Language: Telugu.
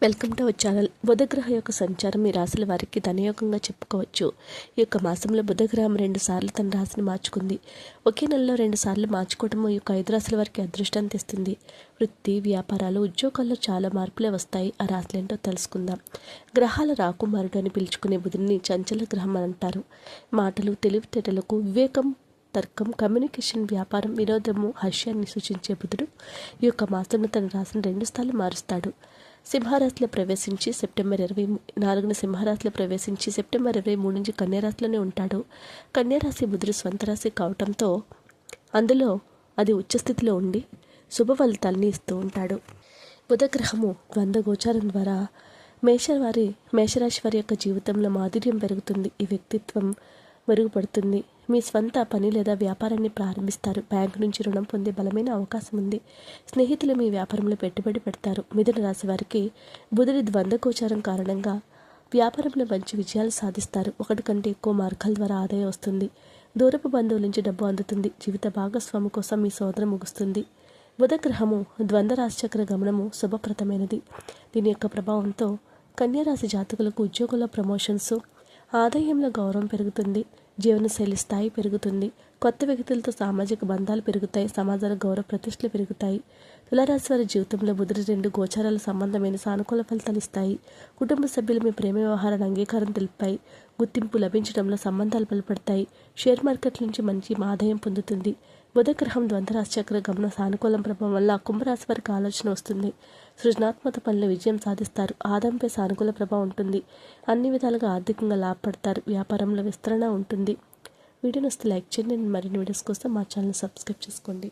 Welcome to our channel. బుధగ్రహ యొక్క సంచారం మీ రాశుల వారికి ధనయోగంగా చెప్పుకోవచ్చు. ఈ యొక్క మాసంలో బుధగ్రహం రెండు సార్లు తన రాశిని మార్చుకుంది. ఒకే నెలలో రెండు సార్లు మార్చుకోవడం ఈ యొక్క ఐదు రాశుల వారికి అదృష్టాన్ని తెస్తుంది. వృత్తి వ్యాపారాలు ఉద్యోగాల్లో చాలా మార్పులే వస్తాయి. ఆ రాశులేంటో తెలుసుకుందాం. గ్రహాల రాకుమారుడు అని పిలుచుకునే బుధుని చంచల గ్రహం అని అంటారు. మాటలు తెలివితేటలకు వివేకం తర్కం కమ్యూనికేషన్ వ్యాపారం వినోదము హర్షాన్ని సూచించే బుధుడు ఈ యొక్క మాసంలో తన రాశిని రెండు స్థాయిలు మారుస్తాడు. సింహరాశిలో ప్రవేశించి సెప్టెంబర్ ఇరవై నాలుగున సింహరాశిలో ప్రవేశించి సెప్టెంబర్ ఇరవై మూడు నుంచి కన్యారాశిలోనే ఉంటాడు. కన్యారాశి బుధుడు స్వంత రాశి కావటంతో అందులో అది ఉచ్చస్థితిలో ఉండి శుభ ఫలితాలని ఇస్తూ ఉంటాడు. బుధగ్రహము ద్వంద్వ గోచారం ద్వారా మేషవారి మేషరాశి వారి యొక్క జీవితంలో మాధుర్యం పెరుగుతుంది. ఈ వ్యక్తిత్వం మెరుగుపడుతుంది. మీ స్వంత పని లేదా వ్యాపారాన్ని ప్రారంభిస్తారు. బ్యాంకు నుంచి రుణం పొందే బలమైన అవకాశం ఉంది. స్నేహితులు మీ వ్యాపారంలో పెట్టుబడి పెడతారు. మిథున రాశి వారికి బుధుడి ద్వంద్వకోచారం కారణంగా వ్యాపారంలో మంచి విజయాలు సాధిస్తారు. ఒకటి కంటే ఎక్కువ మార్గాల ద్వారా ఆదాయం వస్తుంది. దూరపు బంధువుల నుంచి డబ్బు అందుతుంది. జీవిత భాగస్వామి కోసం మీ సోదరం ముగుస్తుంది. బుధగ్రహము ద్వంద్వ రాశిచక్ర గమనము శుభప్రదమైనది. దీని యొక్క ప్రభావంతో కన్యారాశి జాతకులకు ఉద్యోగుల ప్రమోషన్స్ ఆదాయంలో గౌరవం పెరుగుతుంది జీవనశైలి స్థాయి పెరుగుతుంది కొత్త వ్యక్తులతో సామాజిక బంధాలు పెరుగుతాయి సమాజాల గౌరవ ప్రతిష్టలు పెరుగుతాయి. తులారాశి వారి జీవితంలో బుధుడి రెండు గోచారాల సంబంధమైన సానుకూల ఫలితాలు ఇస్తాయి. కుటుంబ సభ్యులు మీ ప్రేమ వ్యవహారాన్ని అంగీకారం తెలిపాయి. గుర్తింపు లభించడంలో సంబంధాలు బలపడతాయి. షేర్ మార్కెట్ నుంచి మంచి ఆదాయం పొందుతుంది. బుధగ్రహం చక్ర గమన సానుకూలం ప్రభావం వల్ల కుంభరాశి వారికి ఆలోచన వస్తుంది. సృజనాత్మక పనులు విజయం సాధిస్తారు. ఆదాయంపై సానుకూల ప్రభావం ఉంటుంది. అన్ని విధాలుగా ఆర్థికంగా లాభపడతారు. వ్యాపారంలో విస్తరణ ఉంటుంది. వీడియోని వస్తే లైక్ చేయండి. మరిన్ని వీడియోస్ కోసం మా ఛానల్ సబ్స్క్రైబ్ చేసుకోండి.